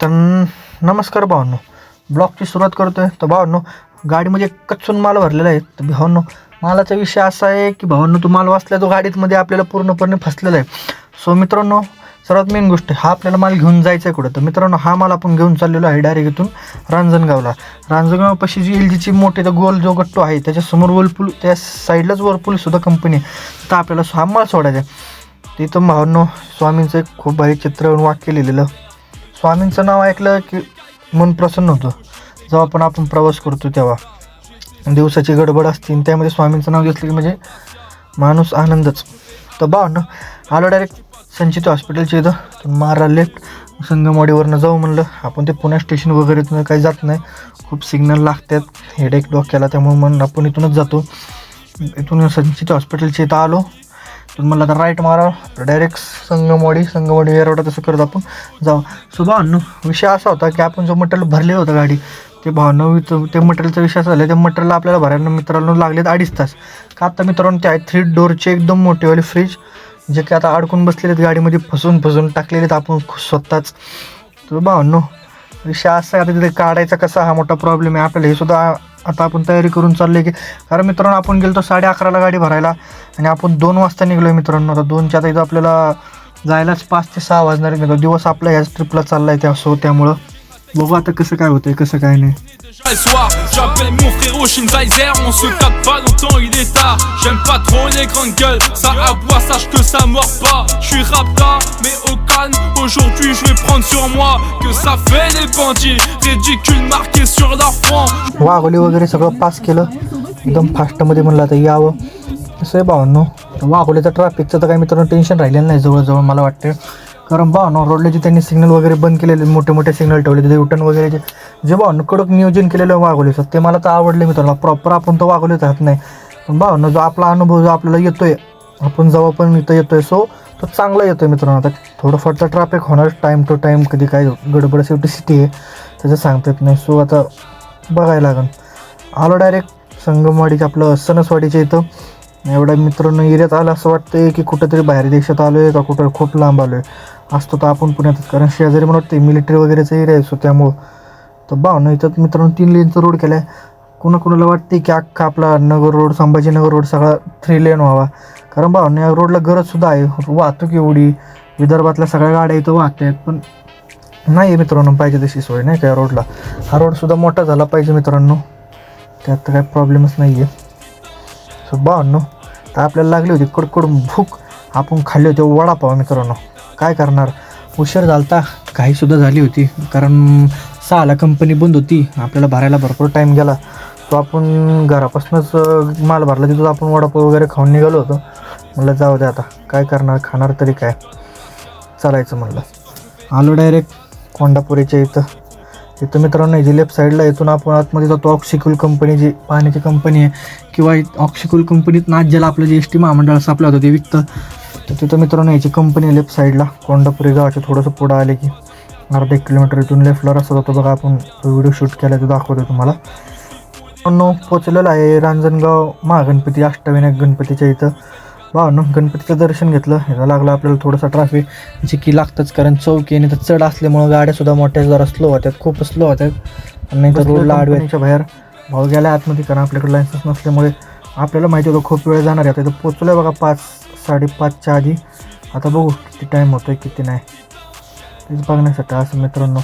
तर नमस्कार भावांनो. ब्लॉगची सुरुवात करतोय. तर भावांनो गाडीमध्ये कच्चून माल भरलेला आहे. तर भावांनो मालाचा विषय असा आहे की भावांनो तो माल वाचला तो गाडीतमध्ये आपल्याला पूर्णपणे फसलेला आहे. सो मित्रांनो सर्वात मेन गोष्ट आहे, हा आपल्याला माल घेऊन जायचा आहे कुठं? तर मित्रांनो हा माल आपण घेऊन चाललेलो आहे डायरेक्ट इथून रांजणगावला. रांजणगावपाशी जी एल जीची मोठी तर गोल जो गट्टो आहे त्याच्यासमोर वरपूल त्या साईडलाच वरपूलसुद्धा कंपनी आहे. तर आपल्याला हा माल सोडायचा आहे. तिथं भावांनो स्वामींचं एक खूप भारी चित्र वाक्य लिहिलेलं. स्वामींचं नाव ऐकलं की मन प्रसन्न होतं. जेव्हा पण आपण प्रवास करतो तेव्हा. दिवसाची गडबड असते आणि त्यामध्ये स्वामींचं नाव घेतलं की म्हणजे माणूस आनंदच. तर बा ना आलो डायरेक्ट संचित हॉस्पिटलच्या इथं. मारा लेफ्ट संगमवाडीवरनं जाऊ म्हणलं. आपण ते पुणे स्टेशन वगैरे काही जात नाही. खूप सिग्नल लागतात. हेडेक डोक्याला त्यामुळे म्हणून आपण इथूनच जातो. इथून संचित हॉस्पिटलच्या इथं आलो. पण मला आता राईट मारा डायरेक्ट संगमवाडी संगमवाडी एरवडा तसं करत आपण जाऊ सो भावांनो विषय असा होता की आपण जो मटेरियल भरलेलं होतं गाडी ते भावानं ते मटेरियलचा विषय असा झाला ते मटेरियल आपल्याला भरायला मित्रांनो लागलेत अडीच तास. का आता मित्रांनो ते आहे थ्री डोरचे एकदम मोठेवाले फ्रीज जे की आता अडकून बसलेले आहेत गाडीमध्ये फसून फसून टाकलेले आहेत आपण स्वतःच. तर भावांनो विषय असा आहे आता तिथे काढायचा कसा हा मोठा प्रॉब्लेम आहे. आपल्याला हे सुद्धा आता आपण तयारी करून चालले की कारण मित्रांनो आपण गेलो साडे अकराला गाडी भरायला आणि आपण दोन वाजता निघलो मित्रांनो आता दोनच्या आता इथं आपल्याला जायलाच पाच ते सहा वाजणार आहे मित्रांनो. दिवस आपला ह्याच ट्रिपला चालला आहे त्या सो त्यामुळं बघू आता कसं काय होतंय कसं काय नाही Le soir, j'appelle mon frérot Shinzaiser, on se capte pas longtemps, il est tard. J'aime pas trop les grandes gueules, ça aboie, sache que ça mord pas. J'suis rapta, mais au calme, aujourd'hui je vais prendre sur moi que ça fait des bandits, ridicules marqués sur leur front. Wagholi वगैरे सगळं pass केलं एकदम फास्टमध्ये म्हणलं आता यावं कसं आहे भावांनो वाघोलीचं ट्रॅफिकचं तर काही मित्रांनो टेन्शन राहिलेलं नाही जवळजवळ मला वाटतं कारण भावांनो रोडले जे त्यांनी सिग्नल वगैरे बंद केलेले मोठे मोठे सिग्नल ठेवले तिथे युटर्न वगैरे जे जे भावांनो कडक नियोजन केलेलं आहे सर ते मला तर आवडले मित्रांनो. प्रॉपर आपण तर वागवलेच राहत नाही. पण भावांनो जो आपला अनुभव जो आपल्याला येतोय आपण जेव्हा पण इथं येतोय सो तो चांगला येतोय मित्रांनो. आता थोडंफार तर ट्रॅफिक होणार टाईम टू टाईम कधी काय गडबड शेवटी सिटी आहे त्याचं सांगता येत नाही. सो आता बघायला लागेल आलो डायरेक्ट संगमवाडीच्या आपलं सणसवाडीच्या इथं. एवढ्या मित्रांनो एरियात आलं असं वाटतंय की कुठंतरी बाहेर देशात आलो आहे का कुठं खूप लांब आलो आहे असतो तर आपण पुण्यातच. कारण शेजारी मला वाटते मिलिटरी वगैरेचा एरिया आहे सो त्यामुळं. तर भावना इथं मित्रांनो तीन लेनचा रोड केला आहे कुणाकुणाला वाटते की अख्खा आपला नगर रोड संभाजीनगर रोड सगळा थ्री लेन व्हावा. कारण भावना या रोडला गरजसुद्धा आहे. वाहतूक एवढी विदर्भातल्या सगळ्या गाड्या इथं वाहत आहेत पण नाही आहे मित्रांनो पाहिजे तशी सोय नाही का या रोडला हा रोडसुद्धा मोठा झाला पाहिजे मित्रांनो. त्यात काय काही प्रॉब्लेमच नाही आहे सो भावांनो तर आपल्याला लागली होती कडकडून भूक. आपण खाल्ले होते वडापाव मित्रांनो. काय करणार? उशीर झालता घाईसुद्धा झाली होती. कारण सहाला कंपनी बंद होती. आपल्याला भरायला भरपूर टाईम गेला. तो आपण घरापासूनच माल भरला. तिथून आपण वडापाव वगैरे खाऊन निघालो होतो. म्हणलं जाऊ दे आता. काय करणार? खाणार तरी काय? चालायचं म्हणलं. आलो डायरेक्ट कोंडापुरीच्या इथं. इथं मित्रांनो इथे जी लेफ्ट साईडला इथून आपण आतमध्ये जातो. ऑक्सिकूल कंपनी जी पाण्याची कंपनी आहे. किंवा ऑक्सिकूल कंपनीत नाच ज्याला आपलं जे एस टी महामंडळ असं होतं ते विकतं. तर तिथं मित्रांनो याची कंपनी लेफ्ट साईडला कोंडापुरी गावाच्या थोडंसं पुढं आले की अर्धा एक किलोमीटर इथून लेफ्टला रस्ता जातो. बघा आपण व्हिडिओ शूट केला तो दाखवतो तुम्हाला. मित्रांनो पोचलेलं आहे रांजणगाव महागणपती अष्टविनायक गणपतीच्या इथं. भावानं गणपतीचं दर्शन घेतलं. ह्याला लागलं आपल्याला थोडंसं ट्रॅफिक जे की लागतंच कारण चौकी आणि तर चढ असल्यामुळं गाड्यासुद्धा मोठ्या जरा स्लो होत्यात खूप स्लो होत्यात. आणि तर रोडला आडव्याच्या बाहेर. भाऊ गेल्या आतमध्ये कारण आपल्याकडे लायसन्स नसल्यामुळे आपल्याला माहिती होतं खूप वेळ जाणार आहे. आता इथं पोचलो आहे बघा पाच साडेपाचच्या आधी. आता बघू किती टाईम होतोय किती नाही. तेच बघण्यासाठी असं मित्रांनो.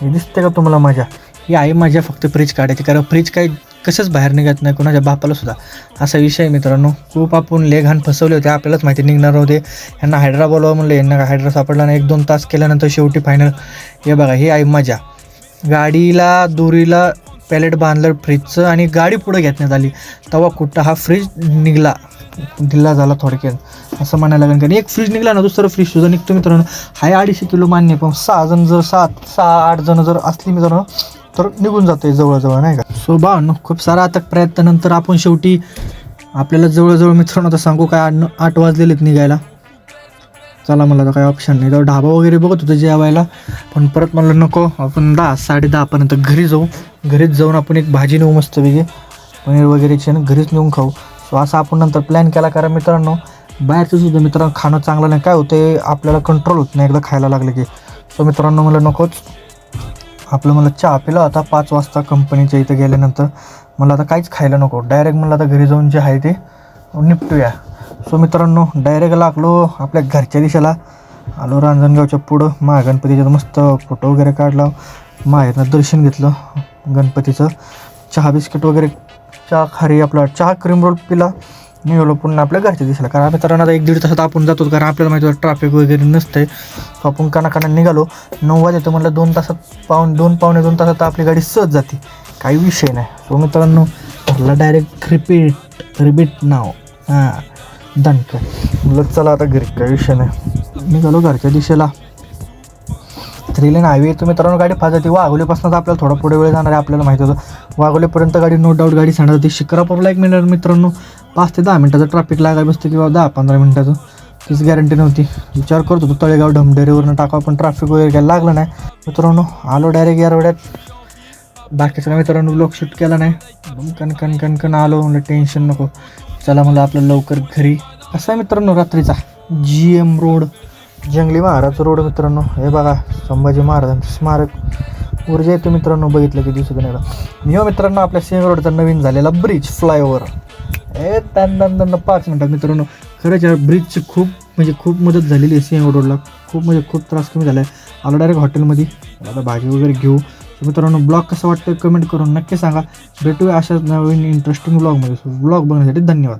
हे दिसते का तुम्हाला मजा ही आई मजा फक्त फ्रीज काढायची कारण फ्रीज काही कसंच बाहेर निघत नाही कोणाच्या बापाला सुद्धा. असा विषय मित्रांनो. खूप आपण ले घाण फसवले होते आपल्यालाच माहिती निघणार होते. यांना हायड्रा बोलवा म्हणलं यांना हायड्रा सापडला नाही. एक दोन तास केल्यानंतर शेवटी फायनल हे बघा हे आई मजा गाडीला दोरीला पॅलेट बांधलं फ्रीजचं आणि गाडी पुढं घेतण्यात आली. तेव्हा कुठं हा फ्रीज निघला. दिला झाला थोडक्यात. असं म्हणायला लागेल कारण एक फ्रीज निघाला ना दुसरं फ्रीज सुद्धा निघतो मित्रांनो. हाय अडीचशे किलो मान्य पण सहा जण जर सात सहा आठ जण जर असली मित्रांनो तर निघून जाते जवळजवळ नाही का? सो बा खूप सारा आता प्रयत्नानंतर आपण शेवटी आपल्याला जवळजवळ मित्रांनो आता सांगू काय आठ आठ वाजलेलेत निघायला. चला मला तर काही ऑप्शन नाही. तर ढाबा वगैरे बघत होतं जेवायला पण परत म्हणलं नको आपण दहा साडे दहापर्यंत घरी जाऊ. घरीच जाऊन आपण एक भाजी नेऊ मस्तपैकी पनीर वगैरेची आणि घरीच नेऊन खाऊ. सो असं आपण नंतर प्लॅन केला. कारण मित्रांनो बाहेरचं सुद्धा मित्रांनो खाणं चांगलं नाही. काय होतं आपल्याला कंट्रोल होत नाही एकदा खायला लागलं की. सो मित्रांनो मला नकोच. आपलं मला चहा पिला. होता पाच वाजता कंपनीच्या इथं गेल्यानंतर मला आता काहीच खायला नको. डायरेक्ट मला आता घरी जाऊन जे आहे ते निपटूया. सो मित्रांनो डायरेक्ट लागलो आपल्या घरच्या दिशेला. आलो रांजणगावच्या पुढं. मा गणपतीचं मस्त फोटो वगैरे काढला. माहेरनं दर्शन घेतलं गणपतीचं. चहा बिस्किट वगैरे चहा खारी आपला चहा क्रीम रोल पिला. निघालो पुन्हा आपल्या घरच्या दिसला कारण मित्रांनो आता एक दीड तासात आपण जातो कारण आपल्याला माहिती ट्रॅफिक वगैरे नसतंय. सो आपण कानाकाना निघालो. नऊ वाजेतो म्हटलं दोन तासात पाऊन दोन पावणे दोन तासात आपली गाडी सहज जाते. काही विषय नाही. सो मित्रांनो घरला डायरेक्ट रिपीट रिपीट नाव हां दणकं म्हणलं चला आता घरी. काही विषय नाही. निघालो घरच्या दिशेला. थ्री लेन हायवे तर मित्रांनो गाडी फास्ट जाते. वाघोलीपासून आपल्याला थोडा पुढे वेळ जाणार आहे आपल्याला माहिती होतं. वाघोलीपर्यंत गाडी नो डाऊट गाडी सांगत होती. शिकरापूरला एक मिनिट मित्रांनो पाच ते दहा मिनटाचं ट्रॅफिक लागायला बसतं किंवा दहा पंधरा मिनटाचं. तीच गॅरंटी नव्हती. विचार करत होतो तळेगाव ढमडेरीवरनं टाकावं पण ट्रॅफिक वगैरे काय लागलं नाही. मित्रांनो आलो डायरेक्ट यारवड्यात बाकीचं काय मित्रांनो ब्लॉग शूट केला नाही. एकदम कण कण कण कण आलो म्हणलं टेन्शन नको. चला मला आपलं लवकर घरी. असा आहे मित्रांनो रात्रीचा. जी एम रोड जंगली महाराज रोड मित्रांनो हे बघा संभाजी महाराजांचं स्मारक. ऊर्जा येतो मित्रांनो बघितलं की दिसू एकदा. मी हो मित्रांनो आपल्या सिंह रोडचा नवीन झालेला ब्रिज फ्लायओव्हर हे दन दन पाच मिनटात मित्रांनो. खरंच या ब्रिजची खूप म्हणजे खूप मदत झालेली आहे सिंह रोडला. खूप म्हणजे खूप त्रास कमी झाला आहे आलो डायरेक्ट हॉटेलमध्ये आता भाजी वगैरे घेऊ. मित्रांनो ब्लॉग कसं वाटतं कमेंट करून नक्की सांगा. भेटूया अशाच नवीन इंटरेस्टिंग ब्लॉगमध्ये ब्लॉग बघण्यासाठी धन्यवाद.